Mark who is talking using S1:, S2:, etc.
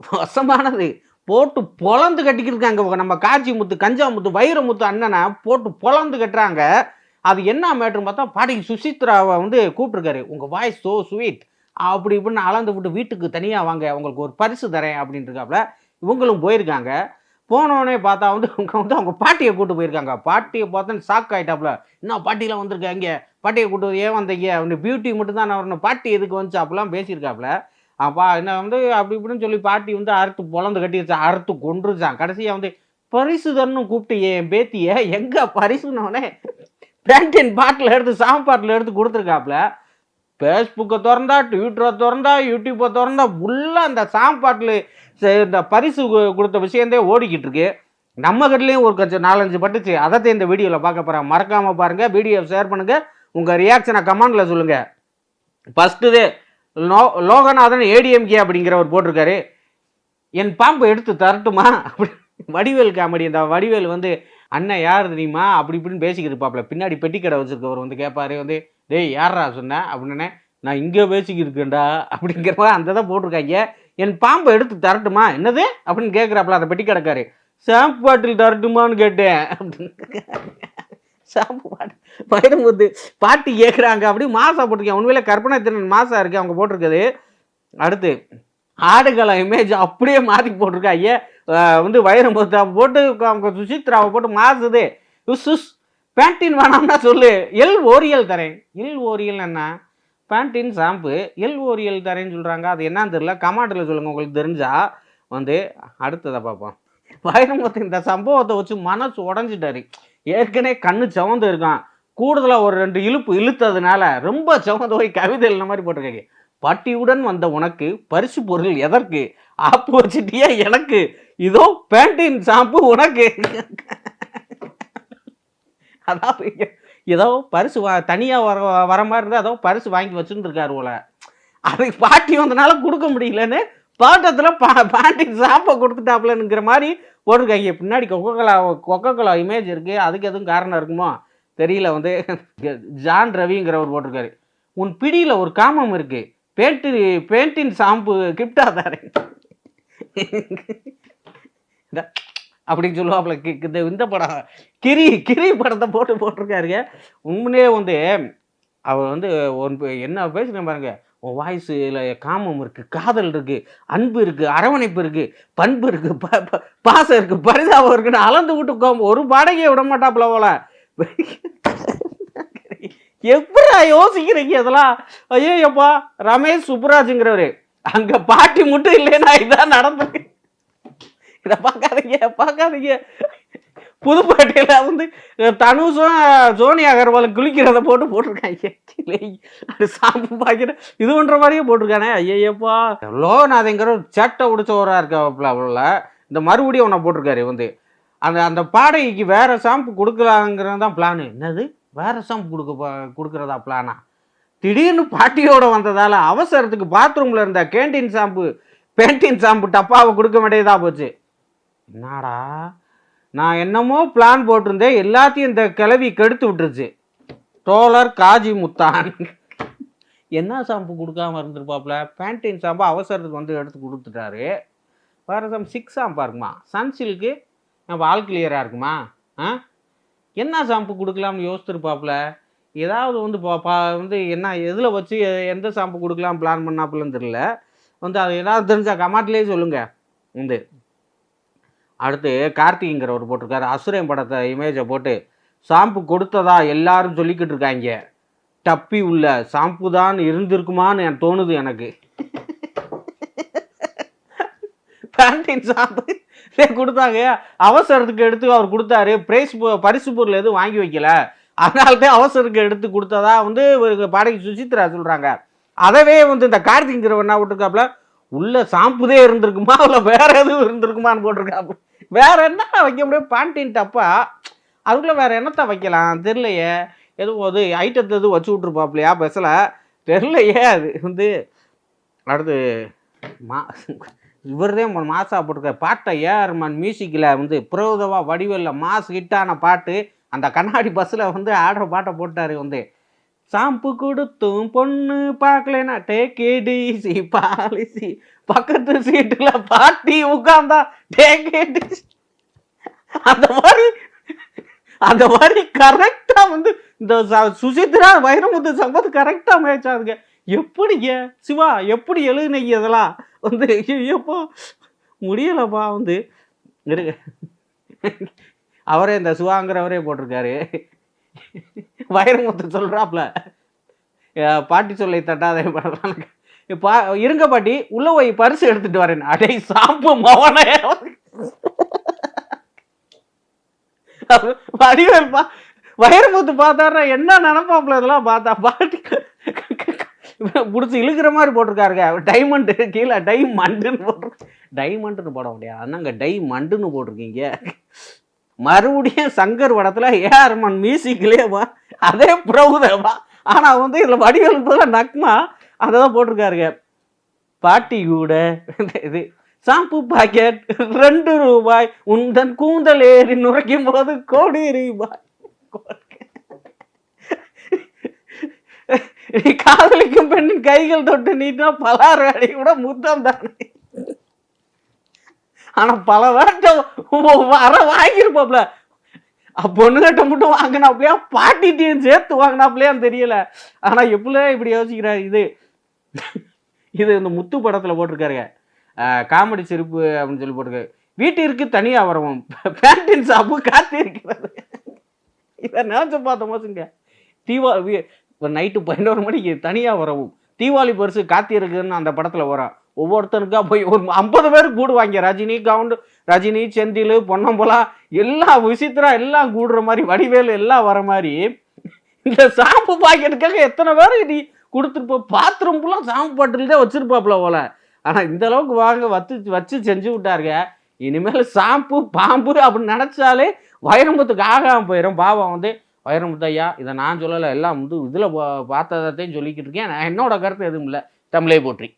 S1: வசமானது. போட்டு பொழந்து கட்டிக்கிருக்காங்க. நம்ம காஞ்சி முத்து கஞ்சா முத்து வைரமுத்து அண்ணனை போட்டு பொழந்து கட்டுறாங்க. அது என்ன மேட்ருன்னு பார்த்தா பாட்டிக்கு சுசித்ராவை வந்து கூப்பிட்டுருக்காரு. உங்கள் வாய்ஸ் சோ ஸ்வீட் அப்படி இப்படின்னு அளந்து விட்டு வீட்டுக்கு தனியாக வாங்க உங்களுக்கு ஒரு பரிசு தரேன் அப்படின்ட்டு இவங்களும் போயிருக்காங்க. போனோடனே பார்த்தா வந்து அவங்க வந்து அவங்க பாட்டியை கூப்பிட்டு போயிருக்காங்க. பாட்டியை பார்த்தா ஷாக் ஆகிட்டாப்புல என்ன பாட்டிலாம் வந்திருக்காங்க பாட்டியை கூப்பிட்டு வந்து ஏன் வந்தீங்க? அவனு பியூட்டி மட்டும் தான் வரணும். பாட்டி எதுக்கு வந்துச்சு? அப்படிலாம் பேசியிருக்காப்புல. அப்பா என்ன வந்து அப்படி இப்படின்னு சொல்லி பாட்டி வந்து அறுத்து பொழந்து கட்டிடுச்சான் அறுத்து கொன்றுச்சான் கடைசியாக வந்து பரிசுதன்னு கூப்பிட்டு என் பேத்திய எங்கே பரிசுனோடனே பேண்டின் பாட்டில் எடுத்து சாம்பாட்டில் எடுத்து கொடுத்துருக்காப்புல ஃபேஸ்புக்கை திறந்தா ட்விட்டரை திறந்தா யூடியூப்பை திறந்தா ஃபுல்லாக அந்த சாம்பாட்டில் இந்த பரிசு கொடுத்த விஷயந்தே ஓடிக்கிட்டு இருக்கு. நம்ம கட்டிலையும் ஒரு கொஞ்சம் நாலஞ்சு பட்டுச்சு. அதை இந்த வீடியோவில் பார்க்க போகிறேன் மறக்காமல் பாருங்கள் வீடியோ ஷேர் பண்ணுங்கள் உங்கள் ரியாக்ஷனை கமெண்டில் சொல்லுங்கள் ஃபஸ்ட்டு லோ லோகநாதன் ஏடிஎம்கே அப்படிங்கிறவர் போட்டிருக்காரு. என் பாம்பை எடுத்து தரட்டுமா? அப்படி வடிவேல் காமெடி. இந்த வடிவேல் வந்து அண்ணன் யார் தெரியுமா? அப்படி இப்படின்னு பேசிக்கிட்டு இருப்பாப்ல. பின்னாடி பெட்டி கடை வச்சுருக்கவர் வந்து கேட்பாரு வந்து டேய் யாரா சொன்ன அப்படின்னு நான் இங்கே பேசிக்கிட்டு இருக்கேன்டா. அப்படிங்கிற மாதிரி அந்த தான் போட்டிருக்காங்க. என் பாம்பை எடுத்து தரட்டுமா? என்னது? அப்படின்னு கேட்குறாப்புல அந்த பெட்டி கடைக்காரு ஷாம்பு பாட்டில் தரட்டுமான்னு கேட்டேன். அப்படின்னு. ஷாம்பு பாட்டில் வைரமுத்து பாட்டி ஏக்குறாங்க அப்படி மாசா போட்டிருக்கேன். உண்மையில கற்பனை திறன் மாசா இருக்கு. அவங்க போட்டிருக்குது. அடுத்து ஆடுகள இமேஜ் அப்படியே மாற்றி போட்டிருக்கா. ஐயா வந்து வைரமுத்து போட்டு அவங்க சுசித்ராவை போட்டு மாசுது. உஸ் பேண்டின் வேணாம்னா சொல்லு. எல் ஓரியல் தரேன். எல் ஓரியல் என்ன? பேண்டின் ஷாம்பு எல் ஓரியல் தரேன்னு சொல்கிறாங்க அது என்னன்னு தெரியல. கமாண்டில் சொல்லுங்கள் உங்களுக்கு தெரிஞ்சா. வந்து அடுத்ததை பார்ப்போம். வைரமுத்து இந்த சம்பவத்தை வச்சு மனசு உடஞ்சிட்டாரு. ஏற்கனவே கண்ணு சவந்து இருக்கான். கூடுதலாக ஒரு ரெண்டு இழுப்பு இழுத்ததுனால ரொம்ப சவந்து கவிதை எழுதின மாதிரி போட்டிருக்காங்க. பட்டியுடன் வந்த உனக்கு பரிசு பொருள் எதற்கு? ஆப்பு எனக்கு. இதோ பேண்டின் ஷாம்பு உனக்கு. அதான் ஏதோ பரிசு வா தனியாக வர வர மாதிரி இருந்தால் ஏதோ பரிசு வாங்கி வச்சுருந்துருக்காரு போல. அதுக்கு பாட்டி வந்தனால கொடுக்க முடியலன்னு பாட்டத்தில் பா பாண்டின் சாப்பை கொடுத்துட்டாப்புலனுங்கிற மாதிரி போட்டிருக்காங்க. பின்னாடி கொக்கோ கோலா கொக்கோ இமேஜ் இருக்குது அதுக்கு எதுவும் காரணம் இருக்குமோ? தெரியல வந்து ஜான் ரவிங்கிறவர் போட்டிருக்காரு. உன் பிடியில் ஒரு காமம் இருக்கு. பேண்ட்டு பேண்டின் ஷாம்பு கிஃப்டாக இந்த அப்படின்னு சொல்லுவாப்புல கி- இந்த இந்த படம் கிரி கிரி படத்தை போட்டு போட்டிருக்காருங்க. உண்மையிலே வந்து அவர் வந்து ஒன் என்ன பேசுகிறேன் பாருங்க. உன் வாய்ஸில் காமம் இருக்குது காதல் இருக்குது அன்பு இருக்குது அரவணைப்பு இருக்குது பண்பு இருக்குது ப பாசம் இருக்குது பரிதாபம் இருக்குன்னு அளந்து விட்டு ஒரு பாடகையை விட மாட்டாப்புல போல எப்படா யோசிக்கிறீங்க இதெல்லாம்? ஐயோ ரமேஷ் சுப்ராஜுங்கிறவர் அங்கே பாட்டி மட்டும் இல்லைன்னா இதான் நடந்திருக்கு இதை பார்க்காதீங்க பார்க்காதீங்க. புதுப்பேட்டையில் வந்து தனுஷும் சோனி அகர்வால் குளிக்கிறத போட்டு போட்டிருக்காங்க. அது சாம்பு பாக்கிற இது பண்ணுற மாதிரியே போட்டிருக்கானே. ஐயப்பா லோகநாதங்கிற சட்டை உடிச்சவராக இருக்காப்புல இந்த மறுபடியும் உன்னை போட்டிருக்காரு வந்து. அந்த அந்த பாடகைக்கு வேறு ஷாம்பு கொடுக்கலாங்கிறது தான் பிளானு என்னது? வேறு ஷாம்பு கொடுக்க கொடுக்குறதா பிளானா திடீர்னு பாட்டியோட வந்ததால் அவசரத்துக்கு பாத்ரூமில் இருந்த கேண்டீன் ஷாம்பு பேண்டீன் ஷாம்பு டப்பாவை கொடுக்க வேண்டியதாக போச்சு. என்னடா? நான் என்னமோ பிளான் போட்டிருந்தேன் எல்லாத்தையும் இந்த கிளவி கெடுத்து விட்டுருச்சு. டோலர் காஜி முத்தான். என்ன ஷாம்பு கொடுக்காம இருந்திருப்பாப்புல? பேண்டீன் ஷாம்பு அவசரத்துக்கு வந்து எடுத்து கொடுத்துட்டாரு. வேறு ஷாம்பு சிக்ஸ் ஷாம்பா இருக்குமா? சன்சில்க்கு நம்ம வால் கிளியராக இருக்குமா? ஆ? என்ன ஷாம்பு கொடுக்கலாம்னு யோசிச்சிருப்பாப்புல? ஏதாவது வந்து பா வந்து என்ன எதில் வச்சு எந்த ஷாம்பு கொடுக்கலாம் பிளான் பண்ணாப்புலன்னு தெரியல. வந்து அது ஏதாவது தெரிஞ்சா கமாட்லேயே சொல்லுங்கள் வந்து அடுத்து கார்த்திகிங்கிறவர் போட்டிருக்காரு. அசுரன் படத்தை இமேஜை போட்டு ஷாம்பு கொடுத்ததா எல்லாரும் சொல்லிக்கிட்டு இருக்காங்க. டப்பி உள்ள ஷாம்பு தான் இருந்திருக்குமான்னு தோணுது எனக்கு. பேண்டீன் சாப்பிட்டு கொடுத்தாங்க. அவசரத்துக்கு எடுத்து அவர் கொடுத்தாரு. பிரைஸ் பரிசு பொருள் எதுவும் வாங்கி வைக்கல. அதனால்தான் அவசரத்துக்கு எடுத்து கொடுத்ததா வந்து ஒரு பாடகி சுசித்ரா சொல்கிறாங்க அதவே வந்து இந்த கார்த்திங்கிறவர் என்ன விட்டுருக்காப்புல உள்ள சாம்புதே இருந்திருக்குமா? இல்லை வேற எதுவும் இருந்திருக்குமான்னு போட்டிருக்காப்புல. வேற என்ன வைக்க முடியும்? பேண்டீன் டப்பா? அதுக்குள்ளே வேற என்னத்தை வைக்கலாம்? தெரிலையே எதுவும் அது ஐட்டத்தை எதுவும் வச்சு விட்ருப்பாப்லையா பஸ்ஸில் தெரிலையே அது வந்து அடுத்து மா இவர்தே மாசா போட்டிருக்க பாட்டை ஏஆர்மான் மியூசிக்கில் வந்து புரோதவா வடிவல்ல மாஸ் ஹிட்டான பாட்டு அந்த கண்ணாடி பஸ்ஸில் வந்து ஆடுற பாட்டை போட்டார் வந்து. ஷாம்பு கொடுத்தும் பொண்ணு பார்க்கலனா டேக் சி பாலிசி பக்கத்து சீட்டுல பாட்டி உட்கார்ந்தா டேக் அந்த மாதிரி அந்த மாதிரி கரெக்டா வந்து இந்த சுசித்ரா வைரமுத்து சம்பத் கரெக்டா மேய்ச்சாதுங்க எப்படிங்க? சிவா எப்படி எழுதுனீங்க இதெல்லாம்? வந்து எப்போ முடியலப்பா வந்து. இருங்க. அவரே இந்த சிவாங்கிறவரே போட்டிருக்காரு. வைரமுத்து சொல்கிறாப்புல பாட்டி சொல்லை தட்டாதே பண்ணலாம் பா இருங்க பாட்டி உள்ள போய் பரிசு எடுத்துட்டு வரேன். அடே சாம்பு மவனே. வடிவேல் பா வைரமுத்து பார்த்தாருன்னா என்ன நினப்பாப்புல இதெல்லாம் பார்த்தா? பாட்டி பிடிச்சி இழுக்கிற மாதிரி போட்டிருக்காருங்க. டைமண்டு கீழே டைமண்டுன்னு போட்டிருக்கு டைமண்டுன்னு போட முடியாது. அண்ணாங்க டைமண்டுன்னு போட்டிருக்கீங்க. மறுபடியும் சங்கர் படத்துல ஏஆர் ரஹ்மான் அதே பிரபுதேவா ஆனா வந்து இதில் வடிவேலுக்கு பதிலாக நக்மா அதை தான் போட்டிருக்காருங்க. பாட்டி கூட இது ஷாம்பு பாக்கெட் ரெண்டு ரூபாய் உந்தன் கூந்தல் ஏறி நுரைக்கும் போது கோடி ரூபாய் நீ காதலிக்கும் பெண்ணின் கைகள் தொட்டு நீட்டா பலாறு அடி கூட முத்தம் தானே. ஆனா பல வருஷம் வர வாங்கியிருப்பாப்ல பொண்ணுகிட்ட மட்டும் வாங்கினாப்லையா? பாட்டிட்டையும் சேர்த்து வாங்கினாப்லையான்னு தெரியல. ஆனா எப்படில இப்படி யோசிக்கிறாரு இது இது இந்த முத்து படத்துல போட்டிருக்காருங்க. காமெடி சிரிப்பு அப்படின்னு சொல்லி போட்டிருக்காரு வீட்டிற்கு தனியா வரவும். பேண்டின் சாப்பு காத்திருக்கிறது. இதை நினைச்சு பார்த்த தீவா இப்போ நைட்டு பதினோரு மணிக்கு தனியாக வரவும். தீபாவளி பரிசு காத்திருக்குதுன்னு அந்த படத்தில் வரும் ஒவ்வொருத்தனுக்கா போய் ஒரு ஐம்பது பேர் கூடுவாங்க ரஜினி கவுண்ட் ரஜினி செந்தில் பொன்னம்பலா எல்லாம் விசித்திரா எல்லாம் கூடுற மாதிரி வடிவேலு எல்லாம் வர மாதிரி இந்த ஷாம்பு பாக்கெட்டுக்காக எத்தனை பேர் நீ கொடுத்துருப்ப? பாத்ரூம் ஃபுல்லாக சாம்பு பாட்டில் தான் வச்சுருப்பாப்புல போல. ஆனால் இந்த அளவுக்கு வாங்க வச்சு வச்சு செஞ்சு விட்டாருங்க. இனிமேல் சாம்பு பாம்பு அப்படின்னு நினச்சாலே வைரமுத்துக்கு ஆகாமல் போயிடும் பாவம் வந்து வைரமுத்து இதை நான் சொல்லலை. எல்லாம் வந்து இதில் பார்த்ததையும் சொல்லிக்கிட்டு இருக்கேன். நான் என்னோட கருத்து எதுவும் இல்லை. தமிழே போற்றி.